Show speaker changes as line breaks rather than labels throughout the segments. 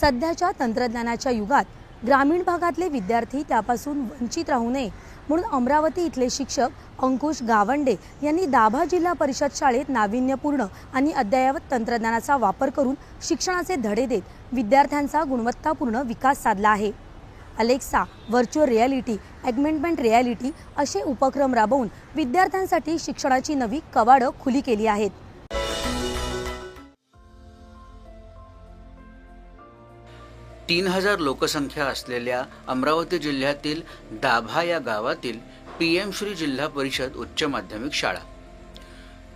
सध्याच्या तंत्रज्ञानाच्या युगात ग्रामीण भागातले विद्यार्थी त्यापासून वंचित राहू नये म्हणून अमरावती इथले शिक्षक अंकुश गावंडे यांनी दाभा जिल्हा परिषद शाळेत नाविन्यपूर्ण आणि अद्ययावत तंत्रज्ञानाचा वापर करून शिक्षणाचे धडे देत विद्यार्थ्यांचा गुणवत्तापूर्ण विकास साधला आहे. Alexa virtual reality augmented reality असे उपक्रम राबवून विद्यार्थ्यांसाठी शिक्षणाची नवी कवाडं खुली केली आहेत.
तीन हजार लोकसंख्या असलेल्या अमरावती जिल्ह्यातील दाभा या गावातील पी एम श्री जिल्हा परिषद उच्च माध्यमिक शाळा.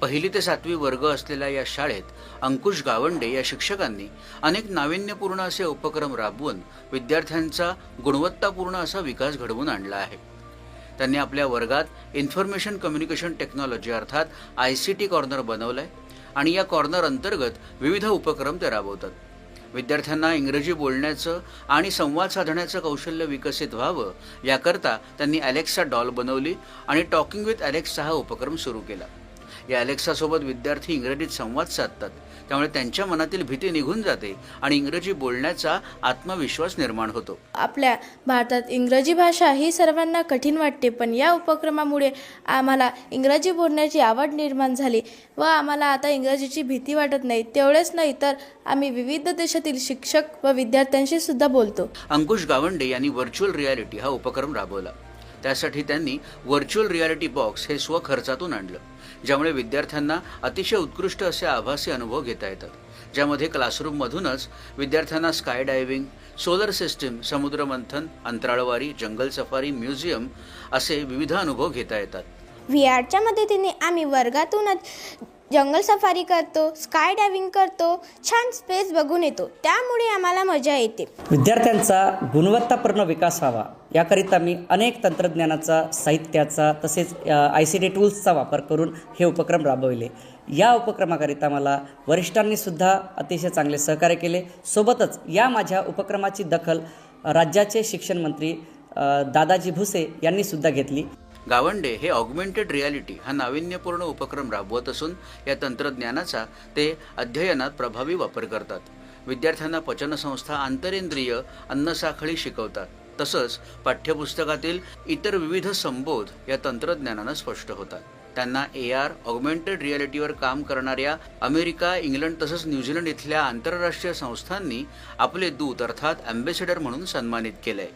पहिली ते सातवी वर्ग असलेल्या या शाळेत अंकुश गावंडे या शिक्षकांनी अनेक नाविन्यपूर्ण असे उपक्रम राबवून विद्यार्थ्यांचा गुणवत्तापूर्ण असा विकास घडवून आणला आहे. त्यांनी आपल्या वर्गात इन्फॉर्मेशन कम्युनिकेशन टेक्नॉलॉजी अर्थात आय सी टी कॉर्नर बनवलं आहे आणि या कॉर्नर अंतर्गत विविध उपक्रम ते राबवतात. विद्यार्थ्यांना इंग्रजी बोलण्याचं आणि संवाद साधण्याचं कौशल्य विकसित व्हावं याकरता त्यांनी अलेक्सा डॉल बनवली आणि टॉकिंग विथ अलेक्सा हा उपक्रम सुरू केला. या अलेक्सासोबत विद्यार्थी इंग्रजीत संवाद साधतात. त्यामुळे त्यांच्या मनातील भीती निघून जाते आणि इंग्रजी बोलण्याचा आत्मविश्वास निर्माण होतो.
आपल्या भारतात इंग्रजी भाषा ही सर्वांना कठीण वाटते पण या उपक्रमामुळे आम्हाला इंग्रजी बोलण्याची आवड निर्माण झाली व आम्हाला आता इंग्रजीची भीती वाटत नाही. तेवढेच नाही तर आम्ही विविध देशातील शिक्षक व विद्यार्थ्यांशी सुद्धा बोलतो.
अंकुश गावंडे यांनी व्हर्च्युअल रियालिटी हा उपक्रम राबवला. त्यासाठी त्यांनी व्हर्च्युअल रियालिटी बॉक्स हे स्वखर्चातून आणलं ज्यामुळे विद्यार्थ्यांना अतिशय उत्कृष्ट असे आभासी अनुभव घेता येतात. ज्यामध्ये क्लासरूममधूनच विद्यार्थ्यांना स्काय डायव्हिंग सोलर सिस्टीम समुद्रमंथन अंतराळवारी जंगल सफारी म्युझियम असे विविध अनुभव घेता येतात.
व्ही आरच्या मदतीने आम्ही वर्गातूनच जंगल सफारी करतो स्काय डायव्हिंग करतो छान स्पेस बघून येतो. त्यामुळे आम्हाला मजा येते.
विद्यार्थ्यांचा गुणवत्तापूर्ण विकास व्हावा. याकरिता मी अनेक तंत्रज्ञानाचा साहित्याचा तसेच आय सी डी टूल्सचा वापर करून हे उपक्रम राबविले. या उपक्रमाकरिता मला वरिष्ठांनीसुद्धा अतिशय चांगले सहकार्य केले. सोबतच या माझ्या उपक्रमाची दखल राज्याचे शिक्षण मंत्री दादाजी भुसे यांनीसुद्धा घेतली.
गावंडे हे ऑगमेंटेड रियालिटी हा नाविन्यपूर्ण उपक्रम राबवत असून या तंत्रज्ञानाचा ते अध्ययनात प्रभावी वापर करतात. विद्यार्थ्यांना पचनसंस्था आंतरेंद्रिय अन्नसाखळी शिकवतात. तसंच पाठ्यपुस्तकातील इतर विविध संबोध या तंत्रज्ञानानं स्पष्ट होतात. त्यांना ए आर ऑगमेंटेड रियालिटीवर काम करणाऱ्या अमेरिका इंग्लंड तसंच न्यूझीलंड इथल्या आंतरराष्ट्रीय संस्थांनी आपले दूत अर्थात अँबेसेडर म्हणून सन्मानित केलंय.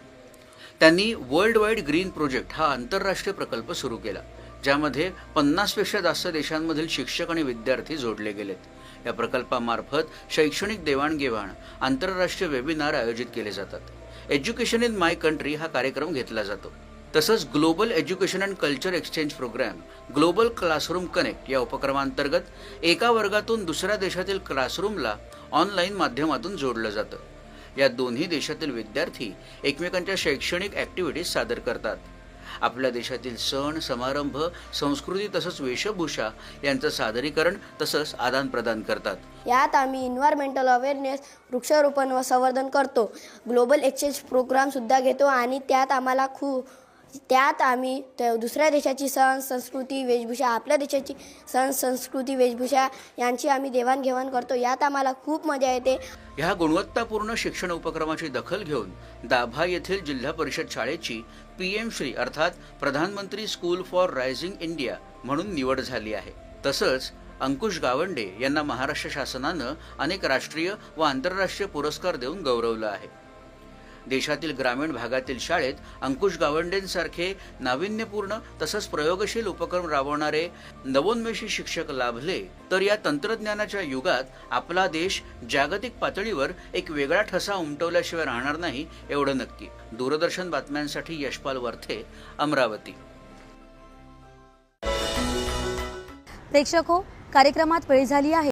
त्यांनी वर्ल्ड वाईड ग्रीन प्रोजेक्ट हा आंतरराष्ट्रीय प्रकल्प सुरू केला ज्यामध्ये पन्नासपेक्षा जास्त देशांमधील शिक्षक आणि विद्यार्थी जोडले गेलेत. या प्रकल्पामार्फत शैक्षणिक देवाणघेवाण आंतरराष्ट्रीय वेबिनार आयोजित केले जातात. एज्युकेशन इन माय कंट्री हा कार्यक्रम घेतला जातो. तसंच global education and culture exchange program global classroom connect या उपक्रमांतर्गत एका वर्गातून दुसऱ्या देशातील क्लासरूमला ऑनलाईन माध्यमातून जोडलं जातं. या दोन्ही देशातील विद्यार्थी एकमेकांच्या शैक्षणिक ॲक्टिव्हिटीज सादर करतात. आपल्या देशातील सण समारंभ संस्कृती तसंच वेशभूषा यांचं सादरीकरण तसंच आदान प्रदान करतात.
यात आम्ही इन्व्हायरमेंटल अवेअरनेस वृक्षारोपण व संवर्धन करतो. ग्लोबल एक्सचेंज प्रोग्रामसुद्धा घेतो आणि त्यात आम्हाला खूप त्यात आम्ही त्या दुसऱ्या देशाची सण संस्कृती वेशभूषा आपल्या देशाची सण संस्कृती वेशभूषा यांची आम्ही देवाणघेवाण करतो. यात आम्हाला खूप मजा येते.
ह्या गुणवत्तापूर्ण शिक्षण उपक्रमाची दखल घेऊन दाभा येथील जिल्हा परिषद शाळेची पी एम श्री अर्थात प्रधानमंत्री स्कूल फॉर रायझिंग इंडिया म्हणून निवड झाली आहे. तसंच अंकुश गावंडे यांना महाराष्ट्र शासनानं अनेक राष्ट्रीय व आंतरराष्ट्रीय पुरस्कार देऊन गौरवलं आहे. देशातील ग्रामीण भागातील शाळेत अंकुश गावंडेंसारखे नाविन्यपूर्ण तसंच प्रयोगशील उपक्रम राबवणारे नवोन्मेषी शिक्षक लाभले तर या तंत्रज्ञानाच्या युगात आपला देश जागतिक पातळीवर एक वेगळा ठसा उमटवल्याशिवाय राहणार नाही एवढं नक्की. दूरदर्शन बातम्यांसाठी यशपाल वर्थे अमरावती.
प्रेक्षको हो, कार्यक्रमात वेळ झाली आहे.